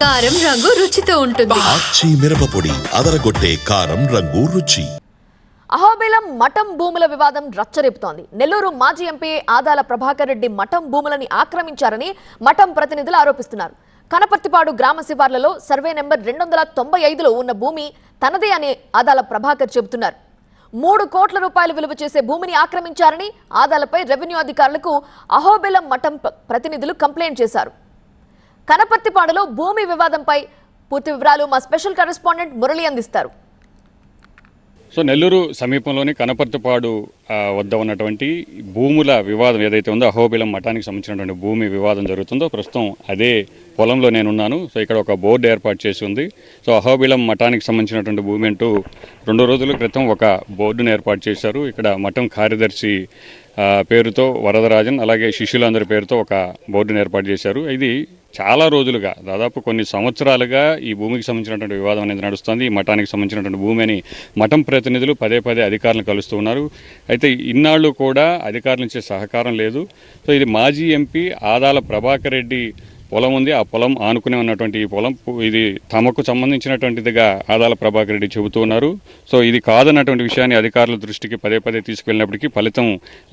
కారం రంగు రుచితో ఉంటుంది. ఆచి మిరపపొడి అదరగొట్టే కారం రంగు రుచి. అహోబిలం మఠం భూముల వివాదం రచ్చరేపుతోంది. నెల్లూరు మాజీ ఎంపీ ఆదాల ప్రభాకర్ రెడ్డి మఠం భూములని ఆక్రమించారని మఠం ప్రతినిధులు ఆరోపిస్తున్నారు. కనపర్తిపాడు గ్రామ శివార్లలో సర్వే నెంబర్ రెండు వందల తొంభై ఐదులో ఉన్న భూమి తనదే అని ఆదాల ప్రభాకర్ చెబుతున్నారు. మూడు కోట్ల రూపాయలు విలువ చేసే భూమిని ఆక్రమించారని ఆదాలపై రెవెన్యూ అధికారులకు అహోబిలం మఠం ప్ర- ప్రతినిధులు కంప్లైంట్ చేశారు. కనపర్తిపాడులో భూమి వివాదంపై పూర్తి వివరాలు మా స్పెషల్ కరెస్పాండెంట్ మురళి అందిస్తారు. సో నెల్లూరు సమీపంలోని కనపర్తిపాడు వద్ద ఉన్నటువంటి భూముల వివాదం ఏదైతే ఉందో అహోబిలం మఠానికి సంబంధించినటువంటి భూమి వివాదం జరుగుతుందో ప్రస్తుతం అదే పొలంలో నేనున్నాను. సో ఇక్కడ ఒక బోర్డు ఏర్పాటు చేసి ఉంది. సో అహోబిలం మఠానికి సంబంధించినటువంటి భూమి అంటూ రెండు రోజుల క్రితం ఒక బోర్డును ఏర్పాటు చేశారు. ఇక్కడ మఠం కార్యదర్శి పేరుతో వరదరాజన్ అలాగే శిష్యులందరి పేరుతో ఒక బోర్డును ఏర్పాటు చేశారు. ఇది చాలా రోజులుగా దాదాపు కొన్ని సంవత్సరాలుగా ఈ భూమికి సంబంధించినటువంటి వివాదం అనేది నడుస్తుంది. ఈ మఠానికి సంబంధించినటువంటి భూమి అని మఠం ప్రతినిధులు పదే పదే అధికారులను కలుస్తూ ఉన్నారు. అయితే ఇన్నాళ్ళు కూడా అధికారుల నుంచి సహకారం లేదు. సో ఇది మాజీ ఎంపీ ఆదాల ప్రభాకర్ రెడ్డి పొలం ఉంది. ఆ పొలం ఆనుకునే ఉన్నటువంటి ఈ పొలం ఇది తమకు సంబంధించినటువంటిదిగా ఆదాల ప్రభాకర్ రెడ్డి చెబుతూ ఉన్నారు. సో ఇది కాదన్నటువంటి విషయాన్ని అధికారుల దృష్టికి పదే పదే తీసుకెళ్ళినప్పటికీ ఫలితం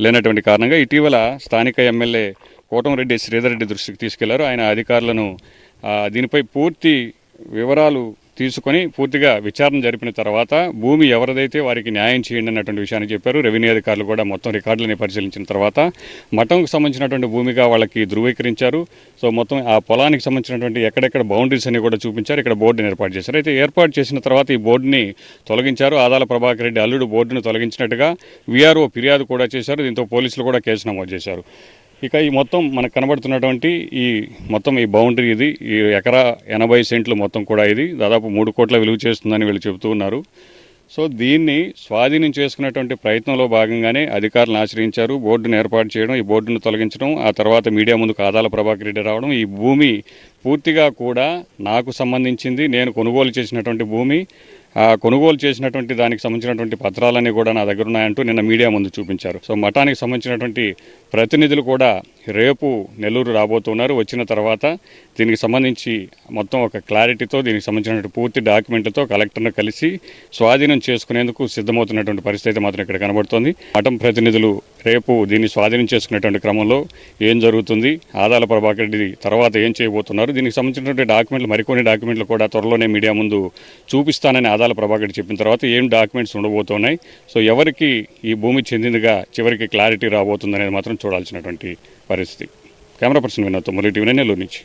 లేనటువంటి కారణంగా ఇటీవల స్థానిక ఎమ్మెల్యే కోటంరెడ్డి శ్రీధర్రెడ్డి దృష్టికి తీసుకెళ్ళారు. ఆయన అధికారులను దీనిపై పూర్తి వివరాలు తీసుకొని పూర్తిగా విచారణ జరిపిన తర్వాత భూమి ఎవరిదైతే వారికి న్యాయం చేయండి అన్నటువంటి విషయాన్ని చెప్పారు. రెవెన్యూ అధికారులు కూడా మొత్తం రికార్డులని పరిశీలించిన తర్వాత మఠంకు సంబంధించినటువంటి భూమిగా వాళ్ళకి ధృవీకరించారు. సో మొత్తం ఆ పొలానికి సంబంధించినటువంటి ఎక్కడెక్కడ బౌండరీస్ అని కూడా చూపించారు. ఇక్కడ బోర్డుని ఏర్పాటు చేశారు. అయితే ఏర్పాటు చేసిన తర్వాత ఈ బోర్డుని తొలగించారు. ఆదాల ప్రభాకర్ రెడ్డి అల్లుడు బోర్డును తొలగించినట్టుగా వీఆర్ఓ ఫిర్యాదు కూడా చేశారు. దీంతో పోలీసులు కూడా కేసు నమోదు చేశారు. ఇక ఈ మొత్తం మనకు కనబడుతున్నటువంటి ఈ మొత్తం ఈ బౌండరీ ఇది. ఈ ఎకరా ఎనభై సెంట్లు మొత్తం కూడా ఇది. దాదాపు మూడు కోట్ల విలువ చేస్తుందని వీళ్ళు చెబుతూ ఉన్నారు. సో దీన్ని స్వాధీనం చేసుకునేటువంటి ప్రయత్నంలో భాగంగానే అధికారులను ఆశ్రయించారు. బోర్డును ఏర్పాటు చేయడం ఈ బోర్డును తొలగించడం ఆ తర్వాత మీడియా ముందుకు ఆదాల ప్రభాకర్ రెడ్డి రావడం ఈ భూమి పూర్తిగా కూడా నాకు సంబంధించింది నేను కొనుగోలు చేసినటువంటి భూమి. కొనుగోలు చేసినటువంటి దానికి సంబంధించినటువంటి పత్రాలన్నీ కూడా నా దగ్గర ఉన్నాయంటూ నిన్న మీడియా ముందు చూపించారు. సో మఠానికి సంబంధించినటువంటి ప్రతినిధులు కూడా రేపు నెల్లూరు రాబోతున్నారు. వచ్చిన తర్వాత దీనికి సంబంధించి మొత్తం ఒక క్లారిటీతో దీనికి సంబంధించినటువంటి పూర్తి డాక్యుమెంట్లతో కలెక్టర్ను కలిసి స్వాధీనం చేసుకునేందుకు సిద్ధమవుతున్నటువంటి పరిస్థితి మాత్రం ఇక్కడ కనబడుతోంది. మఠం ప్రతినిధులు రేపు దీన్ని స్వాధీనం చేసుకునేటువంటి క్రమంలో ఏం జరుగుతుంది? ఆదాల ప్రభాకర్ రెడ్డి తర్వాత ఏం చేయబోతున్నారు? దీనికి సంబంధించినటువంటి డాక్యుమెంట్లు మరికొన్ని డాక్యుమెంట్లు కూడా త్వరలోనే మీడియా ముందు చూపిస్తానని ఆదాల ప్రభాకర్ చెప్పిన తర్వాత ఏం డాక్యుమెంట్స్ ఉండబోతున్నాయి? సో ఎవరికి ఈ భూమి చెందిందిగా చివరికి క్లారిటీ రాబోతుంది అనేది మాత్రం చూడాల్సినటువంటి పరిస్థితి. Camera person Vinod Murali TV Nellore నుంచి.